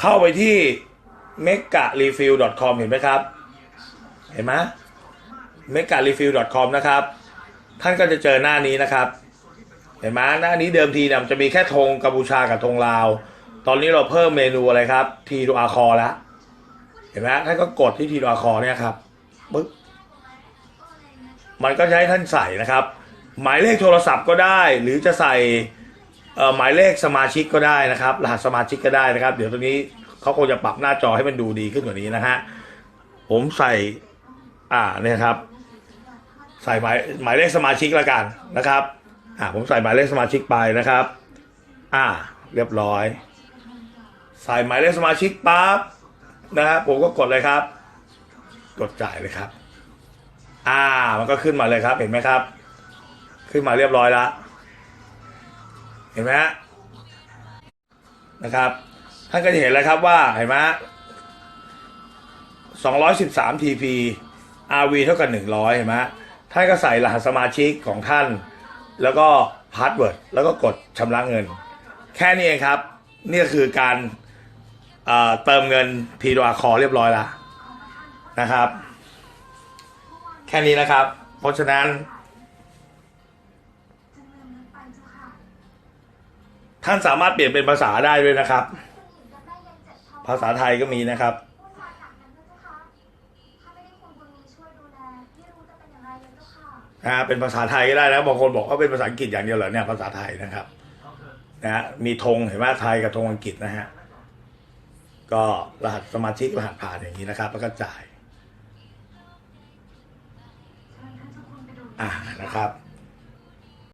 เข้าไปที่ m e g a r e f i l l com เห็นไหมครับ เห็นไหม m e g a r e f i l l com นะครับ ท่านก็จะเจอหน้านี้นะครับ เห็นไหมหน้านี้เดิมทีเนี่ยจะมีแค่ธงกัมพูชากับธงลาว ตอนนี้เราเพิ่มเมนูอะไรครับทีดูอาคอแล้วเห็นไหมท่านก็กดที่ทีดูอาคอเนี่ยครับปึ๊บมันก็จะให้ท่านใส่นะครับ หมายเลขโทรศัพท์ก็ได้ หรือจะใส่ หมายเลขสมาชิกก็ได้นะครับ รหัสสมาชิกก็ได้นะครับ เดี๋ยวตรงนี้เขาคงจะปรับหน้าจอให้มันดูดีขึ้นกว่านี้นะฮะผมใส่ อ่าเนี่ยครับ ใส่หมายหมายเลขสมาชิกแล้วกันนะครับ อ่า ผมใส่หมายเลขสมาชิกไปนะครับ อ่า เรียบร้อย ใส่หมายเลขสมาชิกปั๊บนะครับผมก็กดเลยครับ กดจ่ายเลยครับ อ่า มันก็ขึ้นมาเลยครับ เห็นไหมครับ ขึ้นมาเรียบร้อยแล้ว เห็นไหมฮะนะครับ ท่านก็จะเห็นแล้วครับว่าเห็นไหมฮะ213 TP RV เท่ากับ100เห็นไหมท่านก็ใส่รหัสสมาชิกของท่าน แล้วก็พาสเวิร์ดแล้วก็กดชำระเงิน แค่นี้เองครับ นี่คือการเอ่อเติมเงินทีดอาคอเรียบร้อยแล้วนะครับ แค่นี้นะครับ เพราะฉะนั้น ท่านสามารถเปลี่ยนเป็นภาษาได้ด้วยนะครับ ภาษาไทยก็มีนะครับ นะเป็นภาษาไทยก็ได้นะบางคนบอกว่าเป็นภาษาอังกฤษอย่างเดียวเหรอเนี่ยภาษาไทยนะครับนะฮะมีธงเห็นไหมไทยกับธงอังกฤษนะฮะก็รหัสสมาชิกรหัสผ่านอย่างนี้นะครับ แล้วก็จ่าย อ่านะครับ